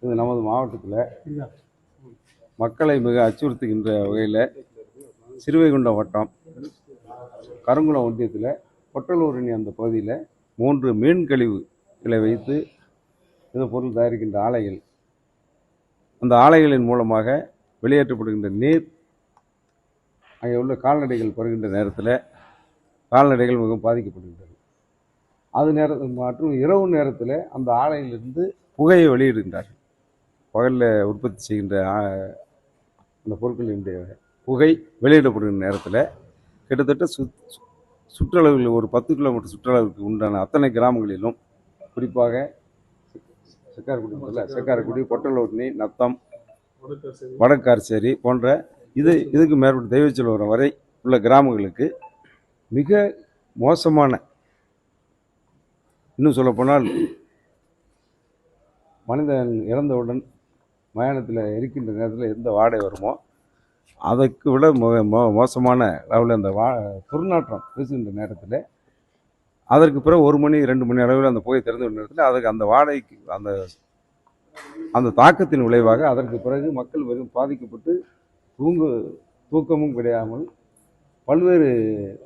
இது நமது மாவட்டத்தில் மக்களை மிக அச்சுறுத்துகின்ற வகையில் சிறுவைகுண்டம் வட்டம் கருங்குளம் ஒன்றியத்தில் பொட்டலூரணி அந்த பகுதியில் மூன்று மீன் கழிவுகளை வைத்து இந்த பொருள் தயாரிக்கின்ற ஆலைகள். அந்த ஆலைகளின் மூலமாக வெளியேற்றப்படுகின்ற நீர் அங்கே உள்ள கால்நடைகள் பருகின்ற நேரத்தில் கால்நடைகள் மிகவும் பாதிக்கப்படுகின்றது அது நேர மற்றும் இரவு நேரத்தில் அந்த ஆலையிலிருந்து புகையை வெளியிடுகின்றார்கள். பகலில் உற்பத்தி செய்கின்ற அந்த பொருட்களினுடைய புகை வெளியிடப்படுகின்ற நேரத்தில் கிட்டத்தட்ட சு சு- சுற்றளவில் ஒரு பத்து கிலோமீட்டர் சுற்றளவுக்கு உண்டான அத்தனை கிராமங்களிலும் குறிப்பாக செக்காரக்குடி செக்காரக்குடி பொட்டலோட்னி நத்தம் வடக்கார்சேரி போன்ற இது இதுக்கு மேற்பட்ட தெய்வச்சல் வரை உள்ள கிராமங்களுக்கு மிக மோசமான இன்னும் சொல்லப்போனால் மனிதன் இறந்தவுடன் மயானத்தில் எரிக்கின்ற நேரத்தில் எந்த வாடை வருமோ அதற்கு விட மோ மோ- மோசமான அளவில் அந்த வா துர்நாற்றம் பேசுகின்ற நேரத்தில் அதற்கு பிறகு ஒரு மணி ரெண்டு மணி அளவில் அந்த புகை திறந்து விடும் நேரத்தில் அதுக்கு அந்த வாடைக்கு அந்த அந்த தாக்கத்தின் விளைவாக அதற்கு பிறகு மக்கள் வெறும் பாதிக்கப்பட்டு தூங்கு தூக்கமும் கிடையாமல் பல்வேறு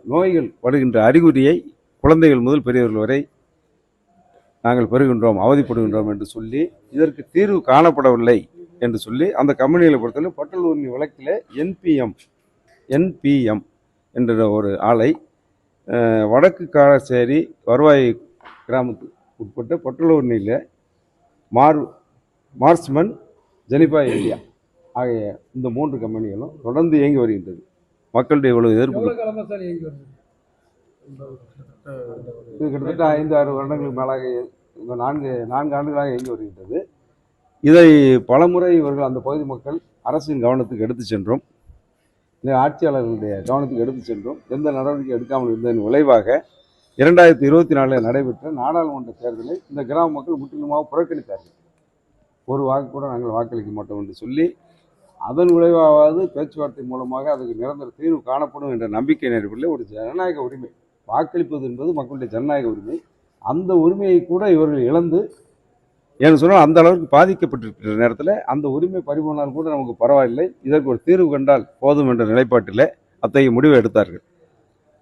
நோய்கள் வருகின்ற அறிகுறியை குழந்தைகள் முதல் பெரியவர்கள் வரை நாங்கள் பெறுகின்றோம் அவதிப்படுகின்றோம் என்று சொல்லி இதற்கு தீர்வு காணப்படவில்லை என்று சொல்லி அந்த கம்பெனிகளை பொறுத்தவரை பட்டலூர்னி வழக்கில் என்பிஎம் என்பிஎம் என்ற ஒரு ஆலை வடக்கு காரசேரி வருவாய் கிராமத்துக்கு உட்பட்ட பொட்டலூர்னியில் மார் மார்ஸ்மன் ஜெனிபா இந்தியா ஆகிய இந்த மூன்று கம்பெனிகளும் தொடர்ந்து இயங்கி வருகின்றது. மக்களுடைய இவ்வளவு எதிர்ப்பு இது கிட்டத்தட்ட ஐந்து ஆறு வருடங்களுக்கு மேலாக இந்த நான்கு நான்கு ஆண்டுகளாக இயங்கி வருகின்றது. இதை பலமுறை இவர்கள் அந்த பகுதி மக்கள் அரசின் கவனத்துக்கு எடுத்து சென்றோம். இந்த ஆட்சியாளர்களுடைய கவனத்துக்கு எடுத்து சென்றோம். எந்த நடவடிக்கை எடுக்காமல் இருந்ததன் விளைவாக இரண்டாயிரத்தி இருபத்தி நாலில் நடைபெற்ற நாடாளுமன்ற தேர்தலை இந்த கிராம மக்கள் முற்றிலுமாக புறக்கணித்தார்கள். ஒரு வாக்கு கூட நாங்கள் வாக்களிக்க மாட்டோம் என்று சொல்லி அதன் விளைவாவது பேச்சுவார்த்தை மூலமாக அதுக்கு நிரந்தர தீர்வு காணப்படும் என்ற நம்பிக்கை அடிப்படையில் ஒரு ஜனநாயக உரிமை. வாக்களிப்பது என்பது மக்களுடைய ஜனநாயக உரிமை. அந்த உரிமையை கூட இவர்கள் இழந்து ஏன்னு சொன்னால் அந்த அளவுக்கு பாதிக்கப்பட்டிருக்கிற நேரத்தில் அந்த உரிமை பறிபோனால் கூட நமக்கு பரவாயில்லை. இதற்கு ஒரு தீர்வு கண்டால் போதும் என்ற நிலைப்பாட்டில் அத்தகைய முடிவை எடுத்தார்கள்.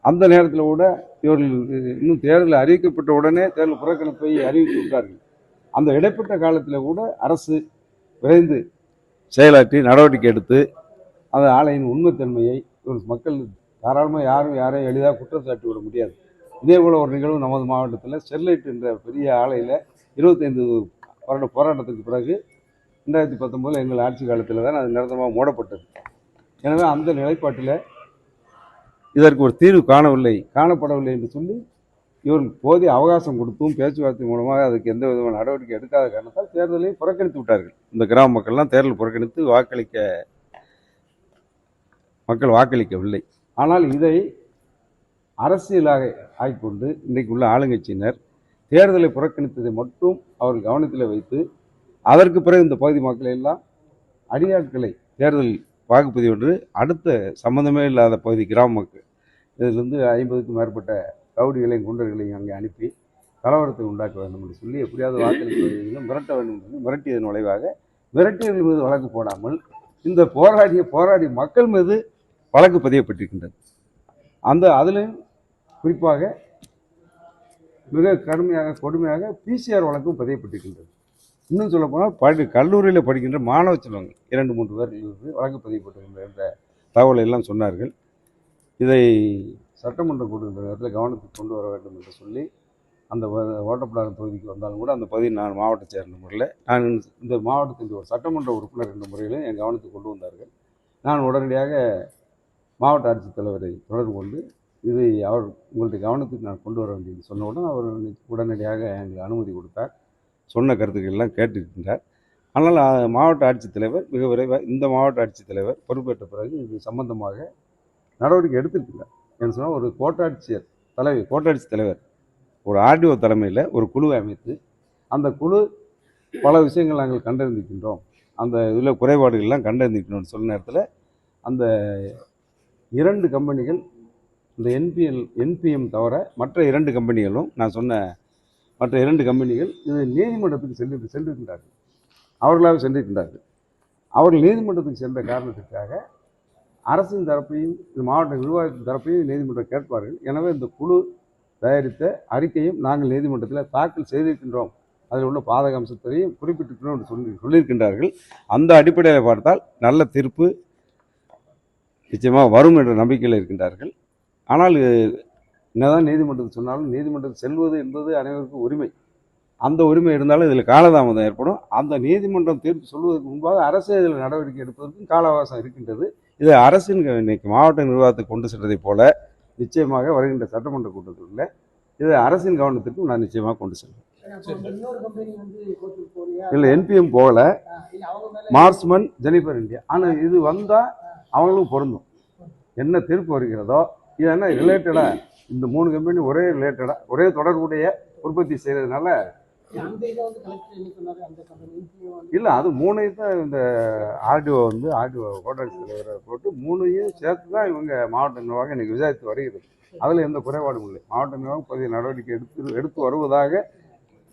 அந்த நேரத்தில் கூட இவர்கள் இன்னும் தேர்தல் அறிவிக்கப்பட்ட உடனே தேர்தல் புறக்கணிப்பை அறிவித்து விட்டார்கள். அந்த இடைப்பட்ட காலத்தில் கூட அரசு விரைந்து செயலாற்றி நடவடிக்கை எடுத்து அந்த ஆலையின் உண்மைத்தன்மையை ஒரு மக்கள் தாராளமாக யாரும் யாரையும் எளிதாக குற்றம் சாட்டி விட முடியாது. இதே போல் ஒரு நிகழ்வு நமது மாவட்டத்தில் ஸ்டெர்லைட் என்ற பெரிய ஆலையில் இருபத்தைந்து வருட போராட்டத்துக்கு பிறகு ரெண்டாயிரத்தி பத்தொம்போதில் எங்கள் ஆட்சி காலத்தில் தான் அது நிரந்தரமாக மூடப்பட்டது. எனவே அந்த நிலைப்பாட்டில் இதற்கு ஒரு தீர்வு காணவில்லை காணப்படவில்லை என்று சொல்லி இவர்கள் போதிய அவகாசம் கொடுத்தும் பேச்சுவார்த்தை மூலமாக அதுக்கு எந்த விதமான நடவடிக்கை எடுக்காத காரணத்தால் தேர்தலையும் புறக்கணித்து விட்டார்கள். இந்த கிராம மக்கள்லாம் தேர்தல் புறக்கணித்து வாக்களிக்க மக்கள் வாக்களிக்கவில்லை. ஆனால் இதை அரசியலாக ஆகிக்கொண்டு இன்றைக்கு உள்ள ஆளுங்கட்சியினர் தேர்தலை புறக்கணித்ததை மட்டும் அவர்கள் கவனத்தில் வைத்து அதற்கு பிறகு இந்த பகுதி மக்களை எல்லாம் அடியாட்களை தேர்தல் வாக்குப்பதிவு என்று அடுத்த சம்பந்தமே இல்லாத பகுதி கிராம மக்கள். இதிலிருந்து ஐம்பதுக்கும் மேற்பட்ட ரவுடிகளையும் குண்டர்களையும் அங்கே அனுப்பி கலவரத்தை உண்டாக்க வேண்டும் என்று சொல்லி எப்படியாவது வாக்களிப்பு மிரட்ட வேண்டும் என்று சொல்லி மிரட்டியதன் விளைவாக மிரட்டியவர்கள் மீது வழக்கு போடாமல் இந்த போராடிய போராடிய மக்கள் மீது வழக்கு பதியப்பட்டிருக்கின்றது. அந்த அதிலும் குறிப்பாக மிக கடுமையாக கொடுமையாக பிசிஆர் வழக்கும் பதியப்பட்டிருக்கின்றது. இன்னும் சொல்லப்போனால் படி கல்லூரியில் படிக்கின்ற மாணவ செல்வங்கள் இரண்டு மூன்று பேர் இருந்து வழக்கு பதியப்பட்டிருக்கின்ற என்ற தகவலை எல்லாம் சொன்னார்கள். இதை சட்டமன்றம் கொடுக்கின்ற நேரத்தில் கவனத்துக்கு கொண்டு வர வேண்டும் என்று சொல்லி அந்த வ- ஓட்டப்பிடாரம் தொகுதிக்கு வந்தாலும் கூட அந்த பகுதி நான் மாவட்ட சேர்ந்த முறையில் நான் இந்த மாவட்டத்தின் ஒரு சட்டமன்ற உறுப்பினர் என்ற முறையிலும் என் கவனத்துக்கு கொண்டு வந்தார்கள். நான் உடனடியாக மாவட்ட ஆட்சித்தலைவரை தொடர்பு கொண்டு இது அவர் உங்களுடைய கவனத்துக்கு நான் கொண்டு வர வேண்டியது சொன்னவுடன் அவர் உடனடியாக எங்களுக்கு அனுமதி கொடுத்தார். சொன்ன கருத்துக்கள் எல்லாம் கேட்டிருக்கின்றார். ஆனால் மாவட்ட ஆட்சித்தலைவர் மிக விரைவாக இந்த மாவட்ட ஆட்சித்தலைவர் பொறுப்பேற்ற பிறகு இது சம்பந்தமாக நடவடிக்கை எடுத்திருக்கிறார். என்ன சொன்னால் ஒரு கோட்டாட்சியர் தலைவி கோட்டாட்சி தலைவர் ஒரு ஆர்டிஓ தலைமையில் ஒரு குழுவை அமைத்து அந்த குழு பல விஷயங்கள் நாங்கள் கண்டறிந்திருக்கின்றோம். அந்த இதில் குறைபாடுகள்லாம் கண்டறிந்திருக்கணும்னு சொன்ன நேரத்தில் அந்த இரண்டு கம்பெனிகள் இந்த என்பிஎல் என்பிஎம் தவிர மற்ற இரண்டு கம்பெனிகளும் நான் சொன்ன மற்ற இரண்டு கம்பெனிகள் இது நீதிமன்றத்துக்கு சென்று சென்றிருக்கின்றார்கள் அவர்களாக சென்றிருக்கின்றார்கள் அவர்கள் நீதிமன்றத்துக்கு சென்ற காரணத்திற்காக அரசின் தரப்பையும் இந்த மாவட்ட நிர்வாகத்தின் தரப்பையும் நீதிமன்றம் கேட்பார்கள். எனவே இந்த குழு தயாரித்த அறிக்கையும் நாங்கள் நீதிமன்றத்தில் தாக்கல் செய்திருக்கின்றோம். அதில் உள்ள பாதக அம்சத்தையும் குறிப்பிட்டிருக்கிறோம் என்று சொல்லி சொல்லியிருக்கின்றார்கள். அந்த அடிப்படையில் பார்த்தால் நல்ல தீர்ப்பு நிச்சயமாக வரும் என்ற நம்பிக்கையில் இருக்கின்றார்கள். ஆனால் என்னதான் நீதிமன்றத்துக்கு சொன்னாலும் நீதிமன்றத்துக்கு செல்வது என்பது அனைவருக்கும் உரிமை. அந்த உரிமை இருந்தாலும் இதில் காலதாமதம் ஏற்படும். அந்த நீதிமன்றம் தீர்ப்பு சொல்வதற்கு முன்பாக அரசு இதில் நடவடிக்கை எடுப்பதற்கும் கால அவகாசம் இருக்கின்றது. இது அரசின் இன்னைக்கு மாவட்ட நிர்வாகத்தை கொண்டு சென்றதைப் போல நிச்சயமாக வருகின்ற சட்டமன்ற கூட்டத்தில் இது அரசின் கவனத்திற்கும் நான் நிச்சயமாக கொண்டு செல்வேன். இல்லை என்பிஎம் போகல. மார்ஸ்மன் ஜெனிஃபர் இந்தியா. ஆனால் இது வந்தால் அவங்களும் பொருந்தும். என்ன தீர்ப்பு வருகிறதோ இது என்ன ரிலேட்டடாக இந்த மூணு கம்பெனி ஒரே ரிலேட்டடாக ஒரே தொடர்புடைய உற்பத்தி செய்கிறதுனால இல்லை அது மூணையும் தான் இந்த ஆர்டிஓ வந்து ஆர்டிஓ ஹோட்டல் தலைவரை போட்டு மூணையும் சேர்த்து தான் இவங்க மாவட்ட நிர்வாகம் இன்றைக்கி விசாரித்து வருகிறது. அதில் எந்த குறைபாடும் இல்லை. மாவட்ட நிர்வாகம் பதிய நடவடிக்கை எடுத்து எடுத்து வருவதாக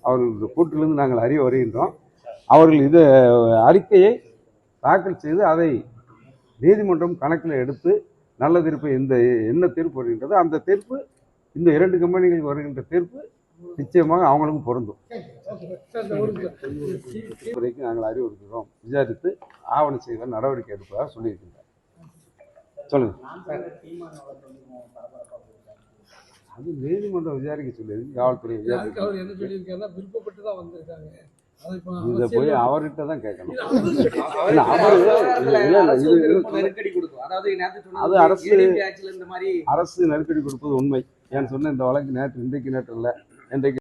அவர்கள் கூட்டிலிருந்து நாங்கள் அறிய வருகின்றோம். அவர்கள் இது அறிக்கையை தாக்கல் செய்து அதை நீதிமன்றம் கணக்கில் எடுத்து நல்ல தீர்ப்பு இந்த என்ன தீர்ப்பு வருகின்றதோ அந்த தீர்ப்பு இந்த இரண்டு கம்பெனிகளுக்கு வருகின்ற தீர்ப்பு நிச்சயமாக அவங்களுக்கும் பொருந்தும். வரைக்கும் நாங்கள் அறிவுறுத்துகிறோம். விசாரித்து ஆவண செய்த நடவடிக்கை எடுப்பதாக சொல்லியிருக்கின்றார். சொல்லுங்க. அது நீதிமன்றம் விசாரிக்க சொல்லியிருக்கு. காவல்துறை விசாரிக்க. விருப்பப்பட்டு தான் வந்திருக்காங்க. இதை போய் அவர்கிட்ட தான் கேட்கணும். அது அரசு- அரசு நெருக்கடி கொடுப்பது உண்மை. ஏன்னு சொன்ன இந்த வழக்கு நேற்று இன்றைக்கு நேற்று இல்லை. இன்றைக்கு